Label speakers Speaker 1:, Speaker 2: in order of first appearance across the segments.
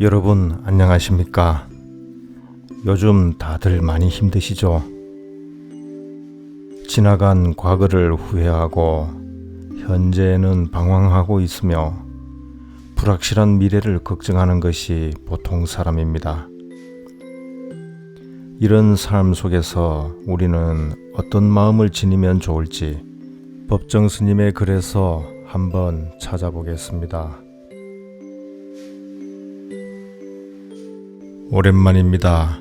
Speaker 1: 여러분 안녕하십니까? 요즘 다들 많이 힘드시죠? 지나간 과거를 후회하고 현재에는 방황하고 있으며 불확실한 미래를 걱정하는 것이 보통 사람입니다. 이런 삶 속에서 우리는 어떤 마음을 지니면 좋을지 법정 스님의 글에서 한번 찾아보겠습니다. 오랜만입니다.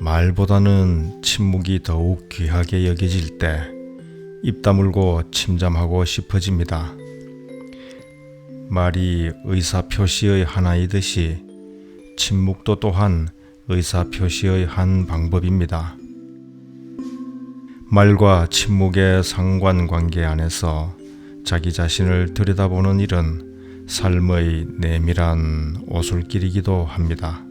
Speaker 1: 말보다는 침묵이 더욱 귀하게 여겨질 때 입 다물고 침잠하고 싶어집니다. 말이 의사 표시의 하나이듯이 침묵도 또한 의사 표시의 한 방법입니다. 말과 침묵의 상관관계 안에서 자기 자신을 들여다보는 일은 삶의 내밀한 오솔길이기도 합니다.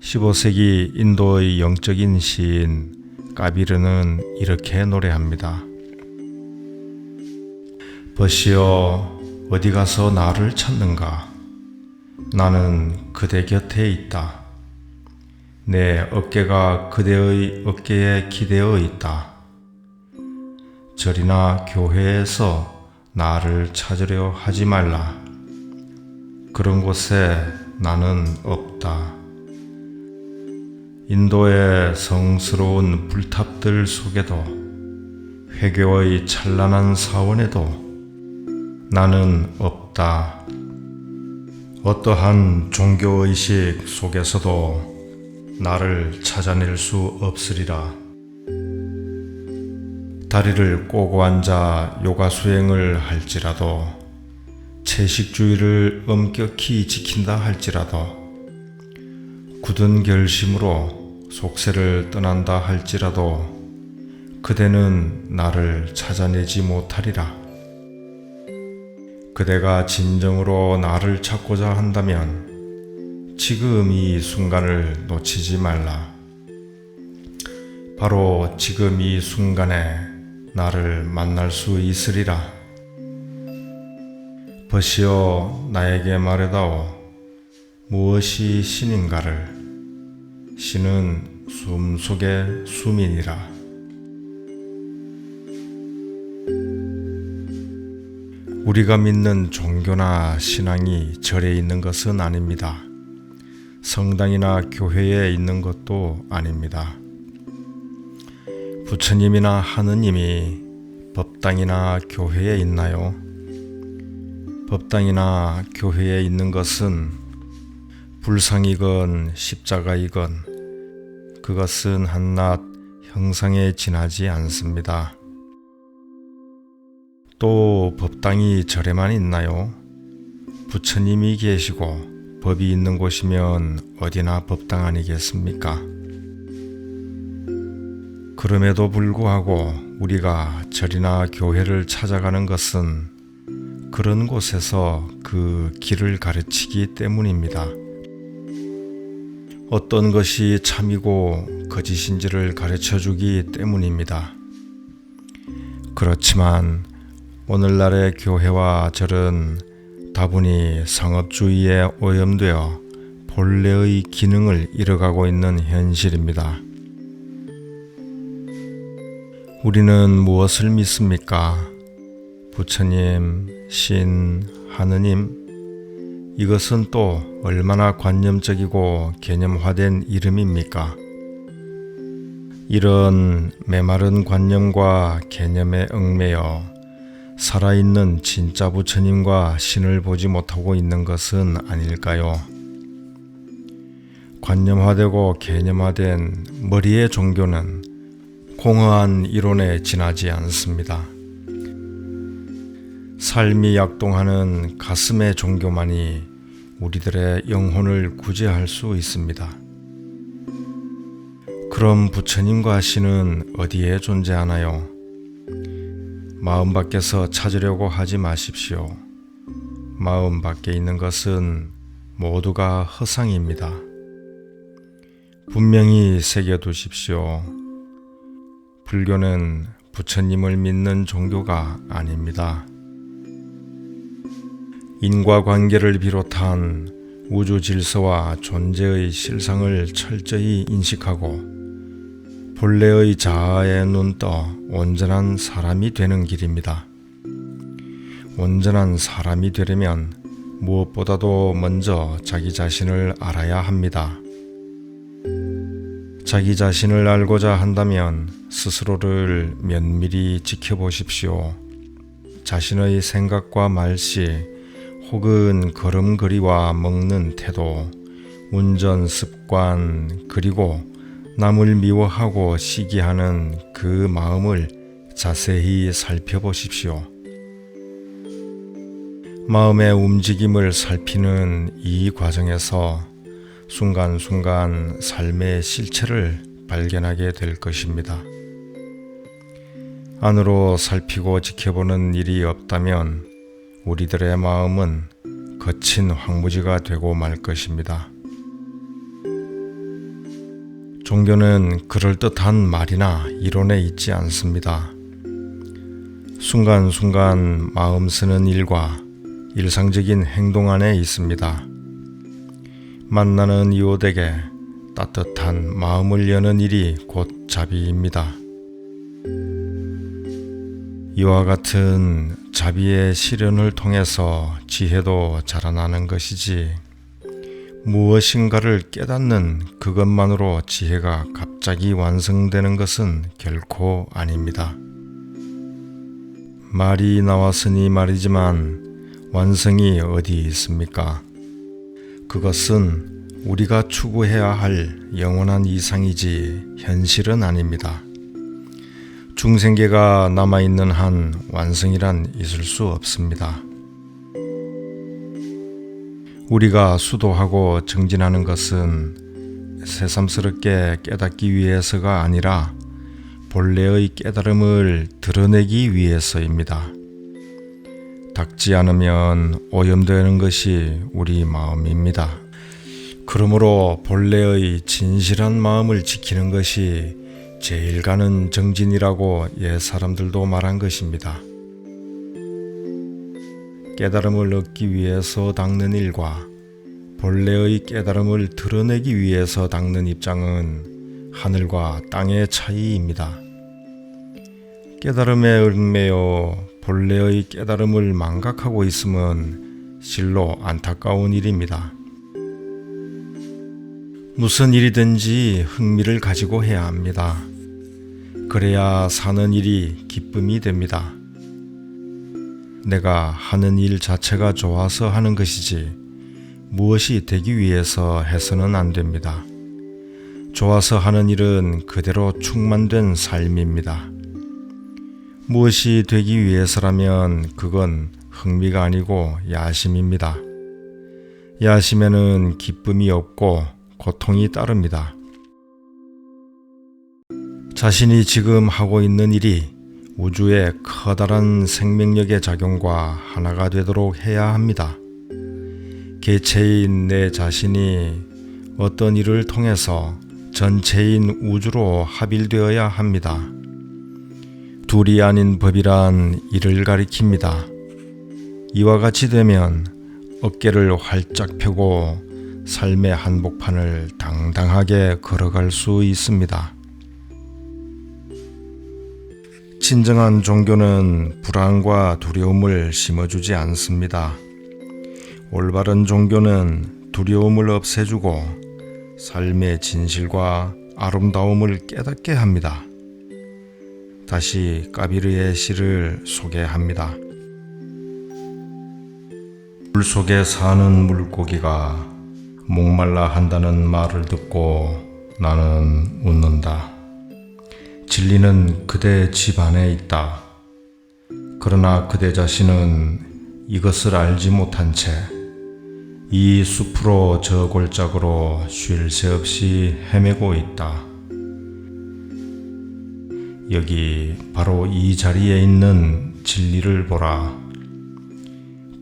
Speaker 1: 15세기 인도의 영적인 시인 까비르는 이렇게 노래합니다. 버시어 어디 가서 나를 찾는가? 나는 그대 곁에 있다. 내 어깨가 그대의 어깨에 기대어 있다. 절이나 교회에서 나를 찾으려 하지 말라. 그런 곳에 나는 없다. 인도의 성스러운 불탑들 속에도 회교의 찬란한 사원에도 나는 없다. 어떠한 종교의식 속에서도 나를 찾아낼 수 없으리라. 다리를 꼬고 앉아 요가 수행을 할지라도 채식주의를 엄격히 지킨다 할지라도 굳은 결심으로 속세를 떠난다 할지라도 그대는 나를 찾아내지 못하리라. 그대가 진정으로 나를 찾고자 한다면 지금 이 순간을 놓치지 말라. 바로 지금 이 순간에 나를 만날 수 있으리라. 버시어 나에게 말해다오. 무엇이 신인가를 신은 숨 속의 숨이니라. 우리가 믿는 종교나 신앙이 절에 있는 것은 아닙니다. 성당이나 교회에 있는 것도 아닙니다. 부처님이나 하느님이 법당이나 교회에 있나요? 법당이나 교회에 있는 것은 불상이건 십자가이건 그것은 한낱 형상에 지나지 않습니다. 또 법당이 절에만 있나요? 부처님이 계시고 법이 있는 곳이면 어디나 법당 아니겠습니까? 그럼에도 불구하고 우리가 절이나 교회를 찾아가는 것은 그런 곳에서 그 길을 가르치기 때문입니다. 어떤 것이 참이고 거짓인지를 가르쳐 주기 때문입니다. 그렇지만 오늘날의 교회와 절은 다분히 상업주의에 오염되어 본래의 기능을 잃어가고 있는 현실입니다. 우리는 무엇을 믿습니까? 부처님, 신, 하느님, 이것은 또 얼마나 관념적이고 개념화된 이름입니까? 이런 메마른 관념과 개념에 얽매여 살아있는 진짜 부처님과 신을 보지 못하고 있는 것은 아닐까요? 관념화되고 개념화된 머리의 종교는 공허한 이론에 지나지 않습니다. 삶이 약동하는 가슴의 종교만이 우리들의 영혼을 구제할 수 있습니다. 그럼 부처님과 신은 어디에 존재하나요? 마음 밖에서 찾으려고 하지 마십시오. 마음 밖에 있는 것은 모두가 허상입니다. 분명히 새겨두십시오. 불교는 부처님을 믿는 종교가 아닙니다. 인과 관계를 비롯한 우주 질서와 존재의 실상을 철저히 인식하고 본래의 자아에 눈떠 온전한 사람이 되는 길입니다. 온전한 사람이 되려면 무엇보다도 먼저 자기 자신을 알아야 합니다. 자기 자신을 알고자 한다면 스스로를 면밀히 지켜보십시오. 자신의 생각과 말씨, 혹은 걸음걸이와 먹는 태도, 운전 습관, 그리고 남을 미워하고 시기하는 그 마음을 자세히 살펴보십시오. 마음의 움직임을 살피는 이 과정에서 순간순간 삶의 실체를 발견하게 될 것입니다. 안으로 살피고 지켜보는 일이 없다면 우리들의 마음은 거친 황무지가 되고 말 것입니다. 종교는 그럴듯한 말이나 이론에 있지 않습니다. 순간순간 마음 쓰는 일과 일상적인 행동 안에 있습니다. 만나는 이웃에게 따뜻한 마음을 여는 일이 곧 자비입니다. 이와 같은 자비의 실현을 통해서 지혜도 자라나는 것이지 무엇인가를 깨닫는 그것만으로 지혜가 갑자기 완성되는 것은 결코 아닙니다. 말이 나왔으니 말이지만 완성이 어디 있습니까? 그것은 우리가 추구해야 할 영원한 이상이지 현실은 아닙니다. 중생계가 남아있는 한 완성이란 있을 수 없습니다. 우리가 수도하고 정진하는 것은 새삼스럽게 깨닫기 위해서가 아니라 본래의 깨달음을 드러내기 위해서입니다. 닦지 않으면 오염되는 것이 우리 마음입니다. 그러므로 본래의 진실한 마음을 지키는 것이 제일 가는 정진이라고 옛 사람들도 말한 것입니다. 깨달음을 얻기 위해서 닦는 일과 본래의 깨달음을 드러내기 위해서 닦는 입장은 하늘과 땅의 차이입니다. 깨달음에 얽매여 본래의 깨달음을 망각하고 있음은 실로 안타까운 일입니다. 무슨 일이든지 흥미를 가지고 해야 합니다. 그래야 사는 일이 기쁨이 됩니다. 내가 하는 일 자체가 좋아서 하는 것이지 무엇이 되기 위해서 해서는 안 됩니다. 좋아서 하는 일은 그대로 충만된 삶입니다. 무엇이 되기 위해서라면 그건 흥미가 아니고 야심입니다. 야심에는 기쁨이 없고 고통이 따릅니다. 자신이 지금 하고 있는 일이 우주의 커다란 생명력의 작용과 하나가 되도록 해야 합니다. 개체인 내 자신이 어떤 일을 통해서 전체인 우주로 합일되어야 합니다. 둘이 아닌 법이란 이를 가리킵니다. 이와 같이 되면 어깨를 활짝 펴고 삶의 한복판을 당당하게 걸어갈 수 있습니다. 진정한 종교는 불안과 두려움을 심어주지 않습니다. 올바른 종교는 두려움을 없애주고 삶의 진실과 아름다움을 깨닫게 합니다. 다시 까비르의 시를 소개합니다. 물 속에 사는 물고기가 목말라 한다는 말을 듣고 나는 웃는다. 진리는 그대 집 안에 있다. 그러나 그대 자신은 이것을 알지 못한 채 이 숲으로 저 골짜기로 쉴 새 없이 헤매고 있다. 여기 바로 이 자리에 있는 진리를 보라.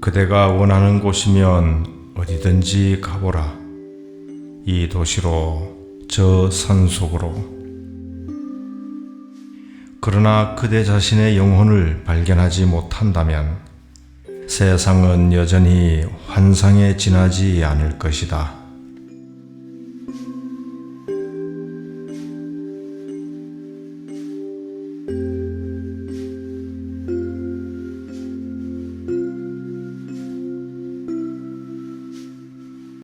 Speaker 1: 그대가 원하는 곳이면 어디든지 가보라. 이 도시로 저 산 속으로. 그러나 그대 자신의 영혼을 발견하지 못한다면 세상은 여전히 환상에 지나지 않을 것이다.